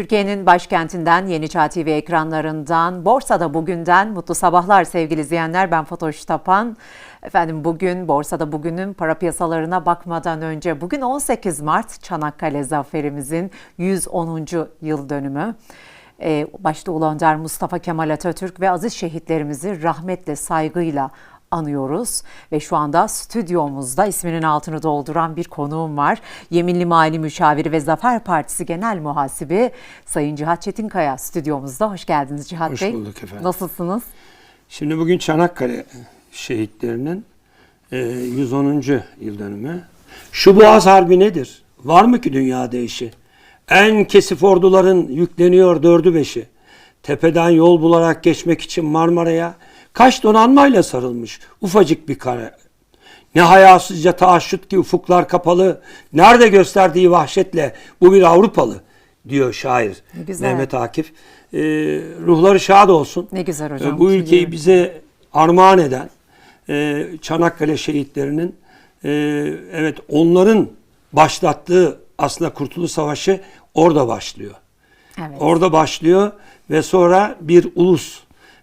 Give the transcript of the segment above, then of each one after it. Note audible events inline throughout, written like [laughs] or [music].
Türkiye'nin başkentinden Yeni Çağ TV ekranlarından, borsada bugünden mutlu sabahlar sevgili izleyenler. Ben Fatoş Tapan. Efendim bugün borsada bugünün para piyasalarına bakmadan önce bugün 18 Mart Çanakkale Zaferimizin 110. yıl dönümü. Ee, başta Ulu Önder Mustafa Kemal Atatürk ve aziz şehitlerimizi rahmetle, saygıyla anıyoruz ve şu anda stüdyomuzda isminin altını dolduran bir konuğum var. Yeminli Mali Müşaviri ve Zafer Partisi Genel Muhasibi Sayın Cihat Çetinkaya stüdyomuzda. Hoş geldiniz Cihat Hoş Bey. bulduk efendim. Nasılsınız? Şimdi bugün Çanakkale şehitlerinin e, 110. yıl dönümü. Şu Boğaz Harbi nedir? Var mı ki dünyada eşi? En kesif orduların yükleniyor dördü beşi. Tepeden yol bularak geçmek için Marmara'ya kaç donanmayla sarılmış ufacık bir kare. Ne hayasızca taaşşut ki ufuklar kapalı. Nerede gösterdiği vahşetle bu bir Avrupalı diyor şair Ne güzel. Mehmet Akif. E, ruhları şad olsun. Ne güzel hocam. E, Bu ülkeyi Biliyorum. bize armağan eden e, Çanakkale şehitlerinin e, evet onların başlattığı aslında Kurtuluş Savaşı orada başlıyor. Evet. Orada başlıyor ve sonra bir ulus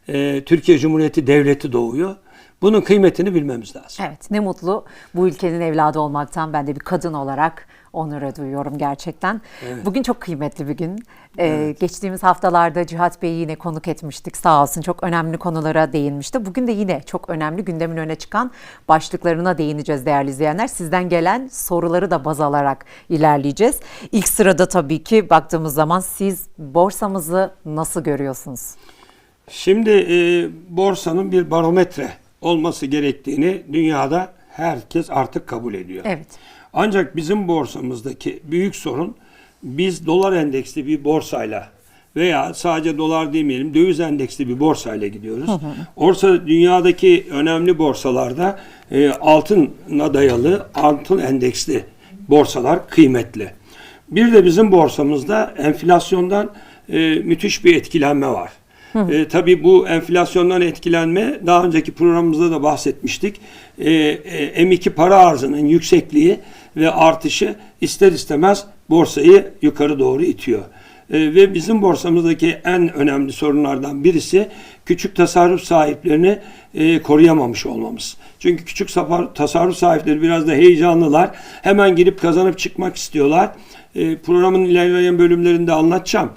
e, Türkiye Cumhuriyeti Devleti doğuyor. Bunun kıymetini bilmemiz lazım. Evet ne mutlu bu ülkenin evladı olmaktan ben de bir kadın olarak onur duyuyorum gerçekten. Bugün çok kıymetli bir gün. Ee, Geçtiğimiz haftalarda Cihat Bey'i yine konuk etmiştik sağ olsun çok önemli konulara değinmişti. Bugün de yine çok önemli gündemin öne çıkan başlıklarına değineceğiz değerli izleyenler. Sizden gelen soruları da baz alarak ilerleyeceğiz. İlk sırada tabii ki baktığımız zaman siz borsamızı nasıl görüyorsunuz? Şimdi e, borsanın bir barometre olması gerektiğini dünyada herkes artık kabul ediyor. Evet. Ancak bizim borsamızdaki büyük sorun biz dolar endeksli bir borsayla veya sadece dolar demeyelim döviz endeksli bir borsayla gidiyoruz. Orsa dünyadaki önemli borsalarda e, altına dayalı altın endeksli borsalar kıymetli. Bir de bizim borsamızda enflasyondan e, müthiş bir etkilenme var. E, tabii bu enflasyondan etkilenme daha önceki programımızda da bahsetmiştik. E, e, M2 para arzının yüksekliği ve artışı ister istemez borsayı yukarı doğru itiyor. E, ve bizim borsamızdaki en önemli sorunlardan birisi küçük tasarruf sahiplerini e, koruyamamış olmamız. Çünkü küçük tasarruf sahipleri biraz da heyecanlılar. Hemen girip kazanıp çıkmak istiyorlar. E, programın ilerleyen bölümlerinde anlatacağım.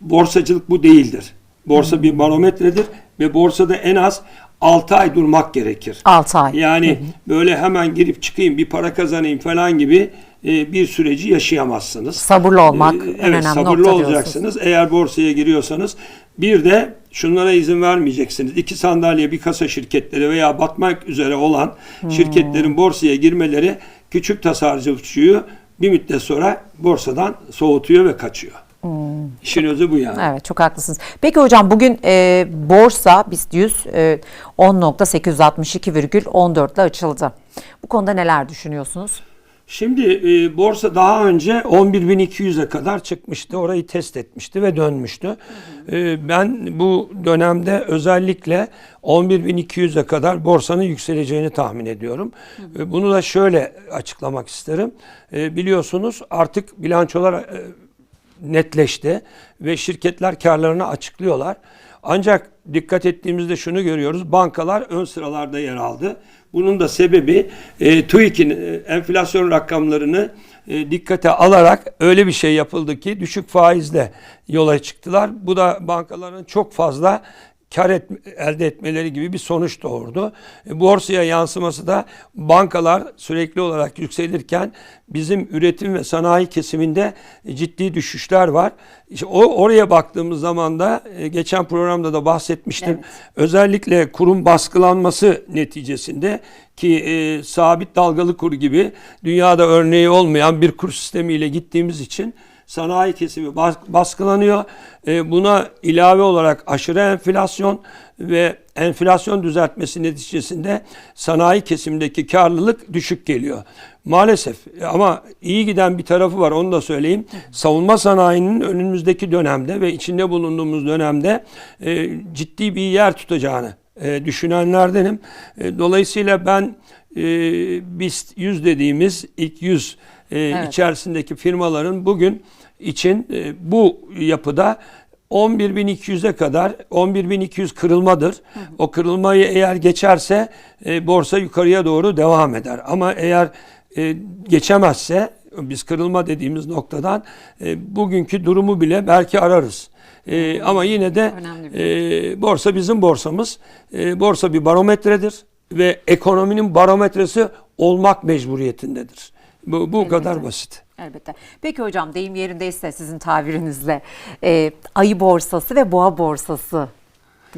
Borsacılık bu değildir. Borsa bir barometredir ve borsada en az 6 ay durmak gerekir. 6 ay. Yani böyle hemen girip çıkayım bir para kazanayım falan gibi e, bir süreci yaşayamazsınız. Sabırlı olmak Ee, en evet, önemli sabırlı nokta diyorsunuz. olacaksınız. Eğer borsaya giriyorsanız bir de şunlara izin vermeyeceksiniz. İki sandalye bir kasa şirketleri veya batmak üzere olan Hmm. şirketlerin borsaya girmeleri küçük tasarrufçuyu bir müddet sonra borsadan soğutuyor ve kaçıyor. İşin özü bu yani. Hmm. Evet çok haklısınız. Peki hocam bugün e, borsa BIST 100 e, 10.862,14 ile açıldı. Bu konuda neler düşünüyorsunuz? Şimdi e, borsa daha önce 11.200'e kadar çıkmıştı. Orayı test etmişti ve dönmüştü. E, ben bu dönemde özellikle 11.200'e kadar borsanın yükseleceğini tahmin ediyorum. E, bunu da şöyle açıklamak isterim. E, biliyorsunuz artık bilançolar e, netleşti ve şirketler karlarını açıklıyorlar. Ancak dikkat ettiğimizde şunu görüyoruz. Bankalar ön sıralarda yer aldı. Bunun da sebebi e, TÜİK'in e, enflasyon rakamlarını e, dikkate alarak öyle bir şey yapıldı ki düşük faizle yola çıktılar. Bu da bankaların çok fazla kar et, elde etmeleri gibi bir sonuç doğurdu. E, borsaya yansıması da bankalar sürekli olarak yükselirken bizim üretim ve sanayi kesiminde ciddi düşüşler var. İşte o oraya baktığımız zaman da e, geçen programda da bahsetmiştim. Evet. Özellikle kurun baskılanması neticesinde ki e, sabit dalgalı kur gibi dünyada örneği olmayan bir kur sistemiyle gittiğimiz için sanayi kesimi bas- baskılanıyor. E, buna ilave olarak aşırı enflasyon ve enflasyon düzeltmesi neticesinde sanayi kesimdeki karlılık düşük geliyor. Maalesef ama iyi giden bir tarafı var onu da söyleyeyim. Savunma sanayinin önümüzdeki dönemde ve içinde bulunduğumuz dönemde e, ciddi bir yer tutacağını e, düşünenlerdenim. E, dolayısıyla ben e, BIST 100 dediğimiz ilk 100 e, Evet. içerisindeki firmaların bugün için e, bu yapıda 11.200'e kadar 11.200 kırılmadır. O kırılmayı eğer geçerse e, borsa yukarıya doğru devam eder. Ama eğer e, geçemezse biz kırılma dediğimiz noktadan e, bugünkü durumu bile belki ararız. E, ama yine de e, borsa bizim borsamız. E, borsa bir barometredir ve ekonominin barometresi olmak mecburiyetindedir. Bu, bu kadar basit. Elbette. Peki hocam deyim yerindeyse sizin tabirinizle e, ayı borsası ve boğa borsası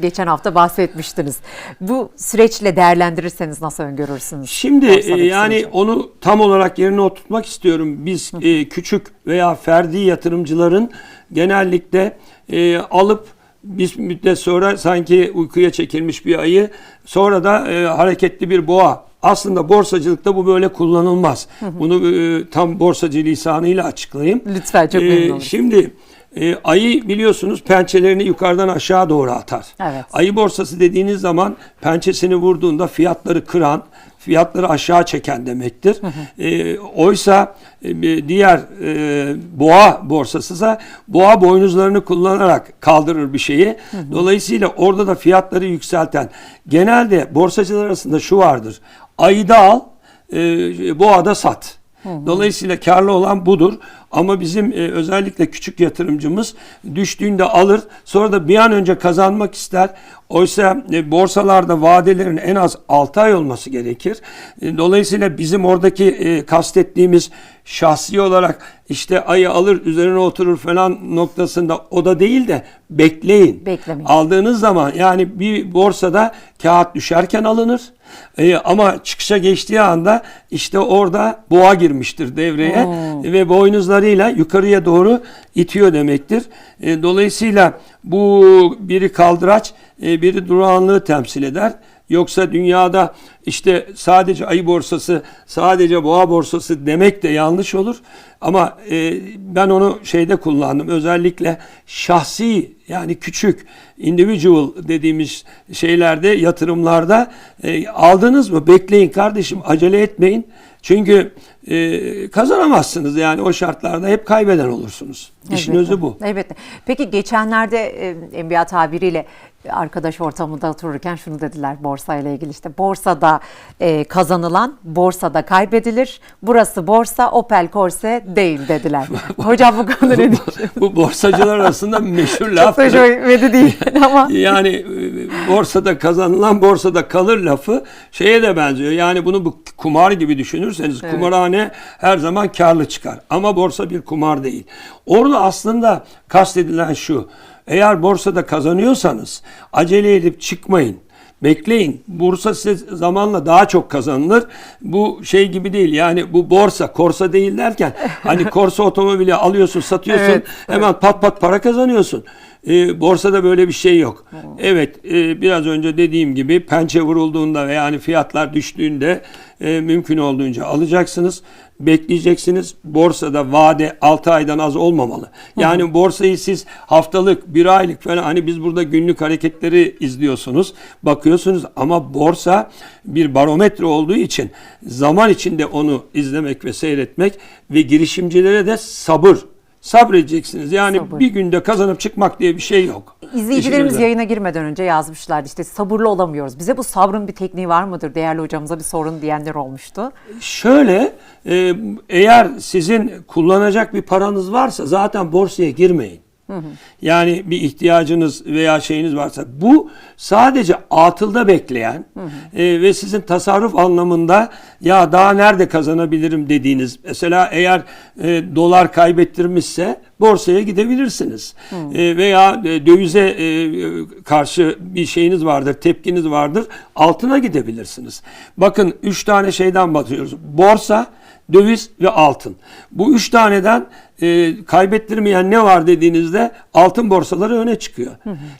geçen hafta bahsetmiştiniz. Bu süreçle değerlendirirseniz nasıl öngörürsünüz? Şimdi e, yani süreci? onu tam olarak yerine oturtmak istiyorum. Biz e, küçük veya ferdi yatırımcıların genellikle e, alıp bir müddet sonra sanki uykuya çekilmiş bir ayı sonra da e, hareketli bir boğa. Aslında borsacılıkta bu böyle kullanılmaz. Bunu e, tam borsacı lisanıyla açıklayayım. Lütfen, çok E, memnun olurum. Şimdi e, ayı biliyorsunuz pençelerini yukarıdan aşağı doğru atar. Evet. Ayı borsası dediğiniz zaman pençesini vurduğunda fiyatları kıran, fiyatları aşağı çeken demektir. E, oysa e, diğer e, boğa borsasısa boğa boynuzlarını kullanarak kaldırır bir şeyi. Dolayısıyla orada da fiyatları yükselten. Genelde borsacılar arasında şu vardır. Ayı da al, e, boğada sat. Dolayısıyla karlı olan budur. Ama bizim e, özellikle küçük yatırımcımız düştüğünde alır. Sonra da bir an önce kazanmak ister. Oysa e, borsalarda vadelerin en az 6 ay olması gerekir. E, dolayısıyla bizim oradaki e, kastettiğimiz şahsi olarak işte ayı alır üzerine oturur falan noktasında o da değil de bekleyin. Beklemeyin. Aldığınız zaman yani bir borsada kağıt düşerken alınır. Ee, ama çıkışa geçtiği anda işte orada boğa girmiştir devreye ve boynuzlarıyla yukarıya doğru itiyor demektir. Ee, dolayısıyla bu biri kaldıraç, e, biri durağanlığı temsil eder. Yoksa dünyada işte sadece ayı borsası, sadece boğa borsası demek de yanlış olur. Ama e, ben onu şeyde kullandım. Özellikle şahsi yani küçük individual dediğimiz şeylerde yatırımlarda e, aldınız mı bekleyin kardeşim acele etmeyin. Çünkü e, kazanamazsınız yani o şartlarda hep kaybeden olursunuz. İşin Elbette, özü bu. Elbette. Peki geçenlerde e, NBA tabiriyle arkadaş ortamında otururken şunu dediler borsayla ilgili işte borsada e, kazanılan borsada kaybedilir. Burası borsa Opel Corse değil dediler. [laughs] Hocam bu konuda ne diyorsunuz? bu borsacılar arasında meşhur Çok laf. da hoşuma değil [laughs] [laughs] ama Yani e, borsada kazanılan borsada kalır lafı şeye de benziyor. Yani bunu bu kumar gibi düşünürseniz Evet. kumarhane her zaman karlı çıkar. Ama borsa bir kumar değil. Orada aslında kastedilen şu. Eğer borsada kazanıyorsanız acele edip çıkmayın. Bekleyin. Bursa size zamanla daha çok kazanılır. Bu şey gibi değil. Yani bu borsa, korsa değil derken hani [laughs] korsa otomobili alıyorsun, satıyorsun. Evet, hemen pat pat para kazanıyorsun. Ee, borsada böyle bir şey yok. Evet, e, biraz önce dediğim gibi pençe vurulduğunda ve yani fiyatlar düştüğünde e, mümkün olduğunca alacaksınız, bekleyeceksiniz. Borsada vade 6 aydan az olmamalı. Yani borsayı siz haftalık, bir aylık falan hani biz burada günlük hareketleri izliyorsunuz, bakıyorsunuz ama borsa bir barometre olduğu için zaman içinde onu izlemek ve seyretmek ve girişimcilere de sabır sabredeceksiniz. Yani Sabır. bir günde kazanıp çıkmak diye bir şey yok. izleyicilerimiz İşin özü. yayına girmeden önce yazmışlardı işte sabırlı olamıyoruz. Bize bu sabrın bir tekniği var mıdır? Değerli hocamıza bir sorun diyenler olmuştu. Şöyle e, eğer sizin kullanacak bir paranız varsa zaten borsaya girmeyin. Yani bir ihtiyacınız veya şeyiniz varsa bu sadece atılda bekleyen e, ve sizin tasarruf anlamında ya daha nerede kazanabilirim dediğiniz mesela eğer e, dolar kaybettirmişse borsaya gidebilirsiniz. E, veya e, dövize e, karşı bir şeyiniz vardır, tepkiniz vardır. Altına gidebilirsiniz. Bakın üç tane şeyden bakıyoruz. Borsa, döviz ve altın. Bu üç taneden e, kaybettirmeyen ne var dediğinizde altın borsaları öne çıkıyor.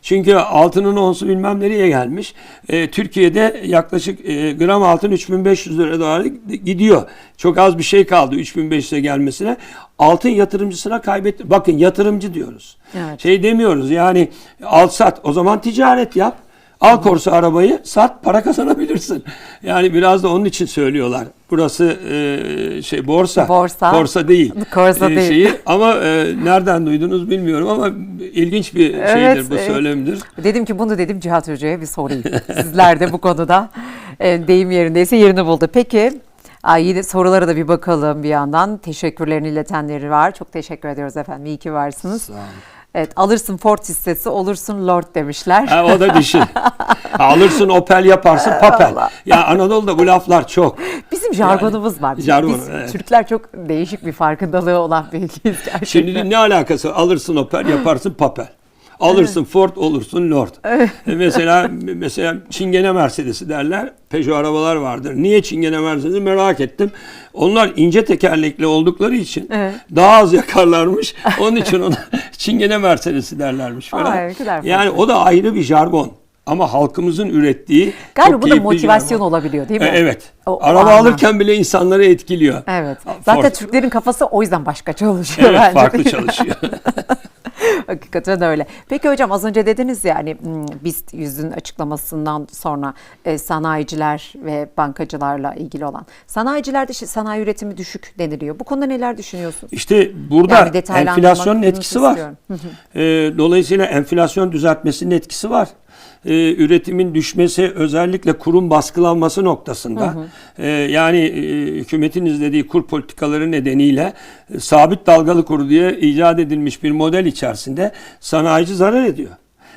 Çünkü altının onsu bilmem nereye gelmiş. E, Türkiye'de yaklaşık e, gram altın 3500 lira doğru gidiyor. Çok az bir şey kaldı 3500'e gelmesine. Altın yatırımcısına kaybetti. Bakın yatırımcı diyoruz. Evet. Şey demiyoruz yani al sat o zaman ticaret yap. Al korsa arabayı sat para kazanabilirsin. Yani biraz da onun için söylüyorlar. Burası e, şey borsa. Borsa. Korsa değil. [laughs] Korsa E, değil. Şeyi, ama e, nereden duydunuz bilmiyorum ama ilginç bir şeydir Evet, bu evet. söylemdir. Dedim ki bunu dedim Cihat Hoca'ya bir sorayım. [laughs] Sizler de bu konuda e, deyim yerindeyse yerini buldu. Peki ay yine sorulara da bir bakalım bir yandan. Teşekkürlerini iletenleri var. Çok teşekkür ediyoruz efendim. İyi ki varsınız. Sağ olun. Evet alırsın Ford hissesi olursun Lord demişler. Ha, o da düşün. [laughs] Alırsın Opel yaparsın papel. Ya Anadolu'da bu laflar çok. Bizim jargonumuz var. jargon, Biz evet. Türkler çok değişik bir farkındalığı olan bir ülkeyiz gerçekten. Şimdi ne alakası? Alırsın Opel yaparsın papel. Alırsın Ford olursun Lord. E, mesela [laughs] mesela Çingene Mercedes'i derler. Peugeot arabalar vardır. Niye Çingene Mercedes'i merak ettim. Onlar ince tekerlekli oldukları için Evet. daha az yakarlarmış. Onun için ona [laughs] Çingene Mercedes'i derlermiş falan. Kadar yani o da ayrı bir jargon. Ama halkımızın ürettiği Galiba çok bu da motivasyon jargon. olabiliyor değil mi? E, evet. O- o Araba anlam. alırken bile insanları etkiliyor. Evet. Ford. Zaten Türklerin kafası o yüzden başka çalışıyor Evet, bence. farklı çalışıyor. [laughs] [laughs] Hakikaten öyle. Peki hocam az önce dediniz ya hani hmm, BIST yüzün açıklamasından sonra e, sanayiciler ve bankacılarla ilgili olan. Sanayicilerde sanayi üretimi düşük deniliyor. Bu konuda neler düşünüyorsun? İşte burada Yani enflasyonun etkisi var. istiyorum. Ee, dolayısıyla enflasyon düzeltmesinin etkisi var. Ee, üretimin düşmesi özellikle kurun baskılanması noktasında Ee, yani e, hükümetin izlediği kur politikaları nedeniyle e, sabit dalgalı kur diye icat edilmiş bir model içerisinde sanayici zarar ediyor.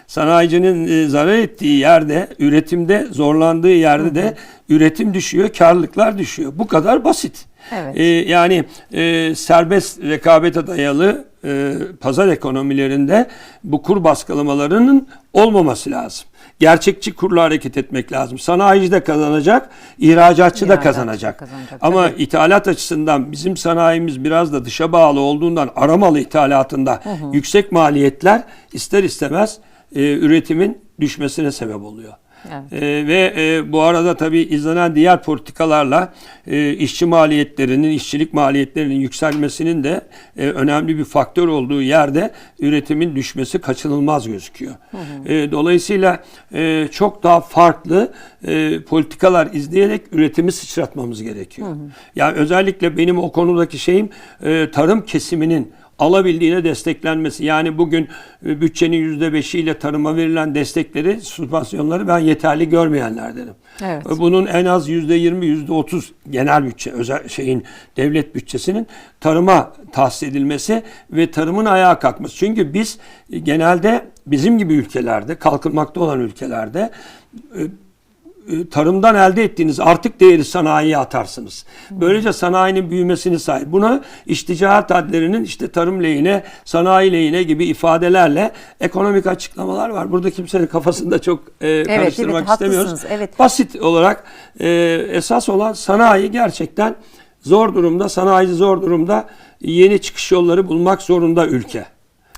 Sanayicinin e, zarar ettiği yerde, üretimde zorlandığı yerde de üretim düşüyor, karlılıklar düşüyor. Bu kadar basit. Evet. E, yani e, serbest rekabete dayalı e, pazar ekonomilerinde bu kur baskılamalarının olmaması lazım. Gerçekçi kurla hareket etmek lazım. Sanayici de kazanacak, ihracatçı da İhracatçı da kazanacak. kazanacak, Ama tabii. ithalat açısından bizim sanayimiz biraz da dışa bağlı olduğundan aramalı ithalatında yüksek maliyetler ister istemez e, üretimin düşmesine sebep oluyor. Evet. E, ve e, bu arada tabii izlenen diğer politikalarla e, işçi maliyetlerinin, işçilik maliyetlerinin yükselmesinin de e, önemli bir faktör olduğu yerde üretimin düşmesi kaçınılmaz gözüküyor. E, dolayısıyla e, çok daha farklı e, politikalar izleyerek üretimi sıçratmamız gerekiyor. Yani özellikle benim o konudaki şeyim e, tarım kesiminin alabildiğine desteklenmesi. Yani bugün e, bütçenin %5'iyle tarıma verilen destekleri, sübvansiyonları ben yeterli görmeyenlerdenim. Evet. Bunun en az %20, %30 genel bütçe, özel şeyin devlet bütçesinin tarıma tahsis edilmesi ve tarımın ayağa kalkması. Çünkü biz e, genelde bizim gibi ülkelerde, kalkınmakta olan ülkelerde e, tarımdan elde ettiğiniz artık değeri sanayiye atarsınız. Böylece sanayinin büyümesini sahip. Buna iş ticaret adlerinin işte tarım lehine, sanayi lehine gibi ifadelerle ekonomik açıklamalar var. Burada kimsenin kafasında çok e, karıştırmak evet, istemiyoruz. haklısınız, evet. Basit olarak e, esas olan sanayi gerçekten zor durumda, sanayici zor durumda yeni çıkış yolları bulmak zorunda ülke.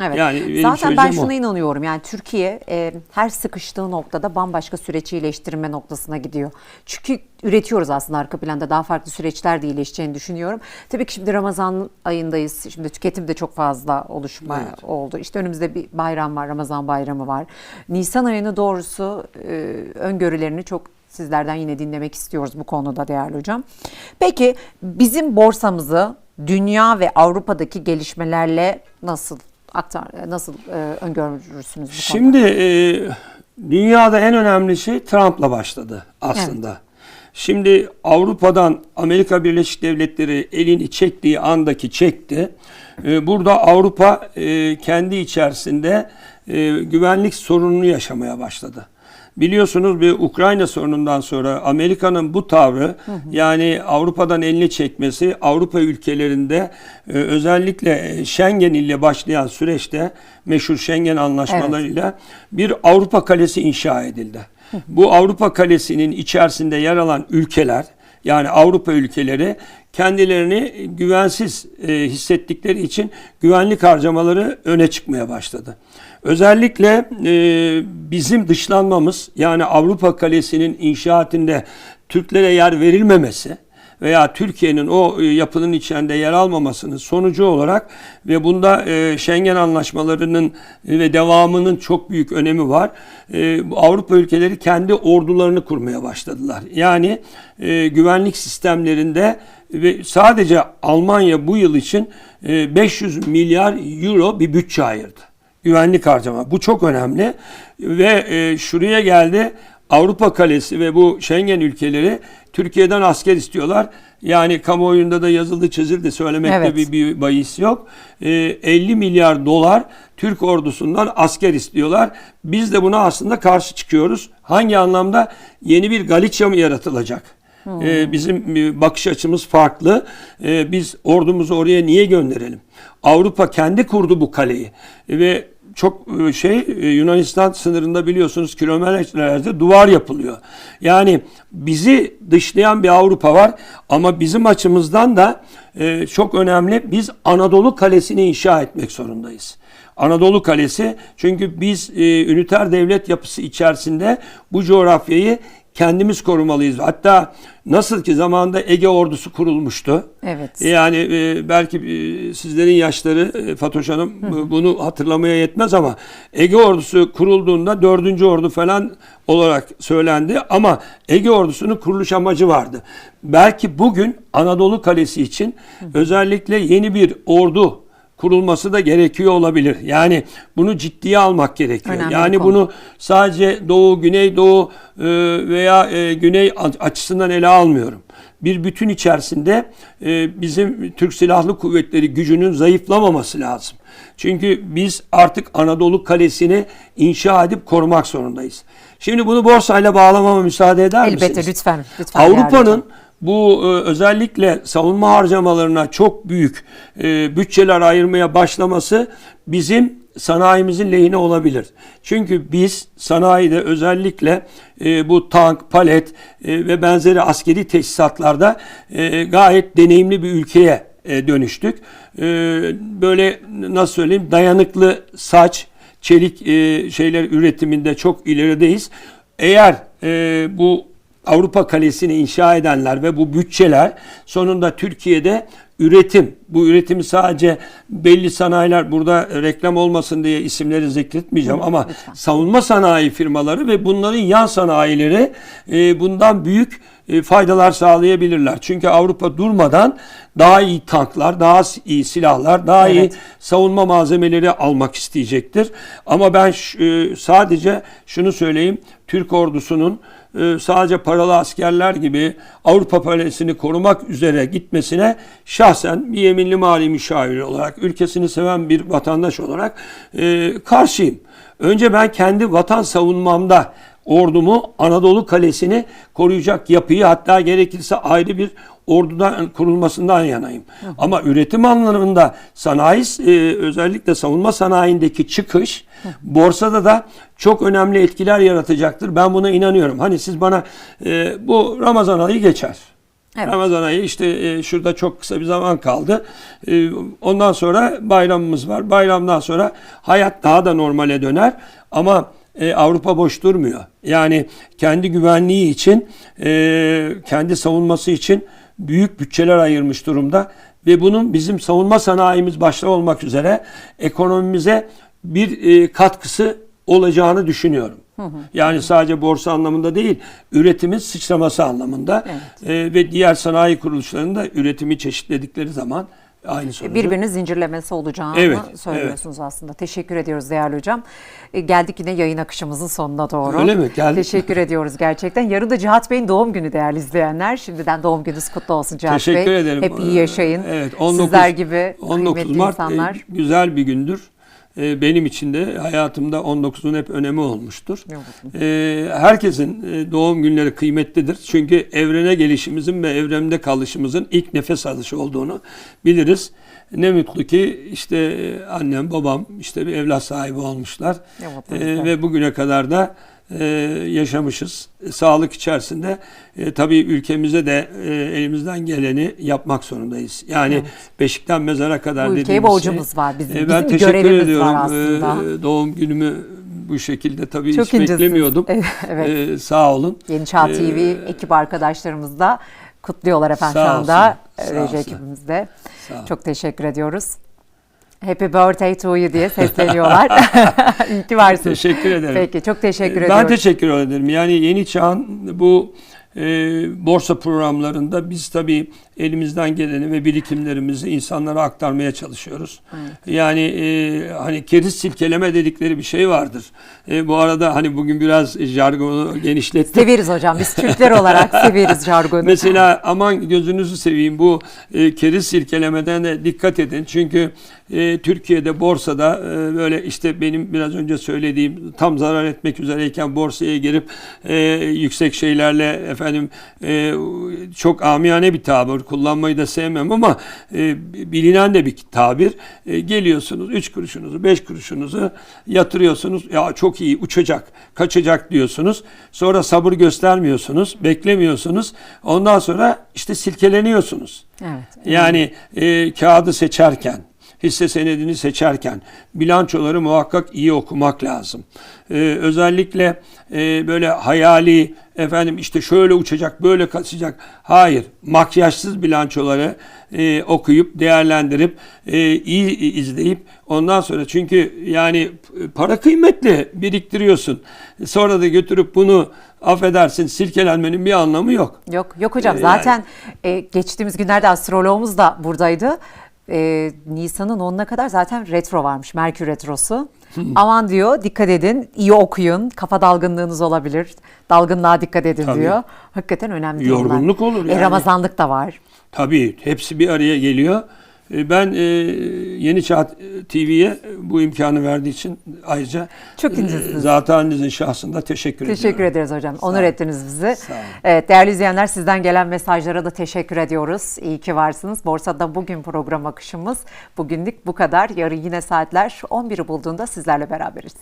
Evet. Yani benim Zaten ben şuna o. inanıyorum. Yani Türkiye e, her sıkıştığı noktada bambaşka süreç iyileştirme noktasına gidiyor. Çünkü üretiyoruz aslında arka planda daha farklı süreçler de iyileşeceğini düşünüyorum. Tabii ki şimdi Ramazan ayındayız. Şimdi tüketim de çok fazla oluşma Evet. oldu. İşte önümüzde bir bayram var, Ramazan bayramı var. Nisan ayını doğrusu e, öngörülerini çok sizlerden yine dinlemek istiyoruz bu konuda değerli hocam. Peki bizim borsamızı dünya ve Avrupa'daki gelişmelerle nasıl aktar nasıl e, öngörürsünüz bu? Şimdi e, dünyada en önemli şey Trump'la başladı aslında. Şimdi Avrupa'dan Amerika Birleşik Devletleri elini çektiği andaki çekti. E, burada Avrupa e, kendi içerisinde e, güvenlik sorununu yaşamaya başladı. Biliyorsunuz bir Ukrayna sorunundan sonra Amerika'nın bu tavrı yani Avrupa'dan elini çekmesi Avrupa ülkelerinde e, özellikle e, Schengen ile başlayan süreçte meşhur Schengen anlaşmalarıyla bir Avrupa kalesi inşa edildi. Bu Avrupa kalesinin içerisinde yer alan ülkeler yani Avrupa ülkeleri kendilerini güvensiz e, hissettikleri için güvenlik harcamaları öne çıkmaya başladı. Özellikle e, bizim dışlanmamız yani Avrupa Kalesi'nin inşaatinde Türklere yer verilmemesi veya Türkiye'nin o e, yapının içinde yer almamasının sonucu olarak ve bunda e, Schengen anlaşmalarının ve devamının çok büyük önemi var. E, Avrupa ülkeleri kendi ordularını kurmaya başladılar. Yani e, güvenlik sistemlerinde ve sadece Almanya bu yıl için e, 500 milyar euro bir bütçe ayırdı. Güvenlik harcama. Bu çok önemli ve e, şuraya geldi Avrupa Kalesi ve bu Schengen ülkeleri Türkiye'den asker istiyorlar. Yani kamuoyunda da yazıldı çizildi söylemekte Evet. bir, bir bahis yok. E, 50 milyar dolar Türk ordusundan asker istiyorlar. Biz de buna aslında karşı çıkıyoruz. Hangi anlamda? Yeni bir Galicia mı yaratılacak? Ee, bizim e, bakış açımız farklı. Ee, biz ordumuzu oraya niye gönderelim? Avrupa kendi kurdu bu kaleyi ve çok e, şey e, Yunanistan sınırında biliyorsunuz kilometrelerce duvar yapılıyor. Yani bizi dışlayan bir Avrupa var ama bizim açımızdan da e, çok önemli. Biz Anadolu Kalesi'ni inşa etmek zorundayız. Anadolu Kalesi çünkü biz e, üniter devlet yapısı içerisinde bu coğrafyayı kendimiz korumalıyız. Hatta nasıl ki zamanında Ege ordusu kurulmuştu. Evet. Yani e, belki e, sizlerin yaşları e, Fatoş Hanım e, bunu hatırlamaya yetmez ama Ege ordusu kurulduğunda 4. ordu falan olarak söylendi ama Ege ordusunun kuruluş amacı vardı. Belki bugün Anadolu Kalesi için özellikle yeni bir ordu kurulması da gerekiyor olabilir. Yani bunu ciddiye almak gerekiyor. Önemli yani konu. bunu sadece Doğu, Güneydoğu e, veya e, Güney açısından ele almıyorum. Bir bütün içerisinde e, bizim Türk Silahlı Kuvvetleri gücünün zayıflamaması lazım. Çünkü biz artık Anadolu Kalesi'ni inşa edip korumak zorundayız. Şimdi bunu borsayla bağlamama müsaade eder Elbette misiniz? lütfen. lütfen hocam. Avrupa'nın bu e, özellikle savunma harcamalarına çok büyük e, bütçeler ayırmaya başlaması bizim sanayimizin lehine olabilir. Çünkü biz sanayide özellikle e, bu tank, palet ve benzeri askeri teçhizatlarda e, gayet deneyimli bir ülkeye dönüştük. Böyle nasıl söyleyeyim dayanıklı saç, çelik şeyler üretiminde çok ilerideyiz. Eğer e, bu Avrupa Kalesi'ni inşa edenler ve bu bütçeler sonunda Türkiye'de üretim, bu üretimi sadece belli sanayiler burada reklam olmasın diye isimleri zikretmeyeceğim ama savunma sanayi firmaları ve bunların yan sanayileri e, bundan büyük e, faydalar sağlayabilirler. Çünkü Avrupa durmadan daha iyi tanklar, daha iyi silahlar, daha iyi Evet. savunma malzemeleri almak isteyecektir. Ama ben e, sadece şunu söyleyeyim. Türk ordusunun e, sadece paralı askerler gibi Avrupa Kalesi'ni korumak üzere gitmesine şahsen bir yeminli mali müşaviri olarak, ülkesini seven bir vatandaş olarak e, karşıyım. Önce ben kendi vatan savunmamda ordumu Anadolu Kalesi'ni koruyacak yapıyı hatta gerekirse ayrı bir ordudan kurulmasından yanayım. Ama üretim anlamında sanayi e, özellikle savunma sanayindeki çıkış borsada da çok önemli etkiler yaratacaktır. Ben buna inanıyorum. Hani siz bana e, bu Ramazan ayı geçer. Evet. Ramazan ayı işte e, şurada çok kısa bir zaman kaldı. E, ondan sonra bayramımız var. Bayramdan sonra hayat daha da normale döner. Ama e, Avrupa boş durmuyor. Yani kendi güvenliği için, e, kendi savunması için büyük bütçeler ayırmış durumda. Ve bunun bizim savunma sanayimiz başta olmak üzere ekonomimize bir e, katkısı olacağını düşünüyorum. Yani sadece borsa anlamında değil, üretimin sıçraması anlamında E, ve diğer sanayi kuruluşlarında üretimi çeşitledikleri zaman aynı sonucu. Birbirini zincirlemesi olacağını Evet, söylüyorsunuz aslında. Teşekkür ediyoruz değerli hocam. E, geldik yine yayın akışımızın sonuna doğru. Öyle mi? Geldik mi? Teşekkür ediyoruz gerçekten. Yarın da Cihat Bey'in doğum günü değerli izleyenler. Şimdiden doğum gününüz kutlu olsun Cihat Teşekkür Bey. ederim. Hep iyi yaşayın. Evet, 19, Sizler gibi 19 kıymetli Mart e, insanlar. güzel bir gündür. E, Benim için de hayatımda 19'un hep önemi olmuştur. E, Herkesin e, doğum günleri kıymetlidir. Çünkü evrene gelişimizin ve evrende kalışımızın ilk nefes alışı olduğunu biliriz. Ne mutlu ki işte e, annem babam işte bir evlat sahibi olmuşlar. E, ve bugüne kadar da e, yaşamışız. E, sağlık içerisinde e, tabii ülkemize de e, elimizden geleni yapmak zorundayız. Yani beşikten mezara kadar Bu ülkeye dediğimiz borcumuz şey. var bizim. E, ben Bizim teşekkür ediyorum. E, doğum günümü bu şekilde tabii Çok hiç incesiniz. beklemiyordum. Evet, evet. E, sağ olun. Yeni Çağ Ee, TV ekip arkadaşlarımız da kutluyorlar efendim şu anda reji olsun. ekibimizde. Çok teşekkür ediyoruz. Happy birthday to you diye sesleniyorlar. [laughs] İyi ki varsın. Teşekkür ederim. Peki çok teşekkür ben ediyorum. teşekkür ederim. Yani Yeni Çağ'ın bu e, borsa programlarında biz tabii elimizden geleni ve birikimlerimizi insanlara aktarmaya çalışıyoruz. Yani e, hani keriz silkeleme dedikleri bir şey vardır. E, bu arada hani bugün biraz jargonu genişlettim. Severiz hocam. Biz Türkler olarak [laughs] severiz jargonu. Mesela aman gözünüzü seveyim bu e, keriz silkelemeden de dikkat edin. Çünkü e, Türkiye'de borsada e, böyle işte benim biraz önce söylediğim tam zarar etmek üzereyken borsaya girip e, yüksek şeylerle efendim e, çok amiyane bir tabir kullanmayı da sevmem ama e, bilinen de bir tabir. E, geliyorsunuz 3 kuruşunuzu 5 kuruşunuzu yatırıyorsunuz. Ya çok iyi uçacak kaçacak diyorsunuz. Sonra sabır göstermiyorsunuz beklemiyorsunuz. Ondan sonra işte silkeleniyorsunuz. Evet. Yani e, kağıdı seçerken, hisse senedini seçerken bilançoları muhakkak iyi okumak lazım. E, özellikle e, böyle hayali efendim işte şöyle uçacak, böyle kaçacak. Hayır, makyajsız bilançoları e, okuyup değerlendirip e, iyi izleyip ondan sonra çünkü yani para kıymetli biriktiriyorsun. Sonra da götürüp bunu affedersin silkelenmenin bir anlamı yok. Yok yok hocam Ee, zaten e, geçtiğimiz günlerde astroloğumuz da buradaydı. E, Nisan'ın 10'una kadar zaten retro varmış. Merkür retrosu. [laughs] Aman diyor dikkat edin, iyi okuyun. Kafa dalgınlığınız olabilir. Dalgınlığa dikkat edin Tabii. diyor. Hakikaten önemli. Yorgunluk olur E, yani. Ramazanlık da var. Tabii hepsi bir araya geliyor. E, Ben e, Yeni Çağ TV'ye bu imkanı verdiği için ayrıca Çok e, zatenizin şahsında teşekkür, Teşekkür ediyorum. ederiz hocam. Onur ol. ettiniz bizi. Sağ olun. Evet değerli izleyenler sizden gelen mesajlara da teşekkür ediyoruz. İyi ki varsınız. Borsada bugün program akışımız bugünlük bu kadar. Yarın yine saatler 11'i bulduğunda sizlerle beraberiz.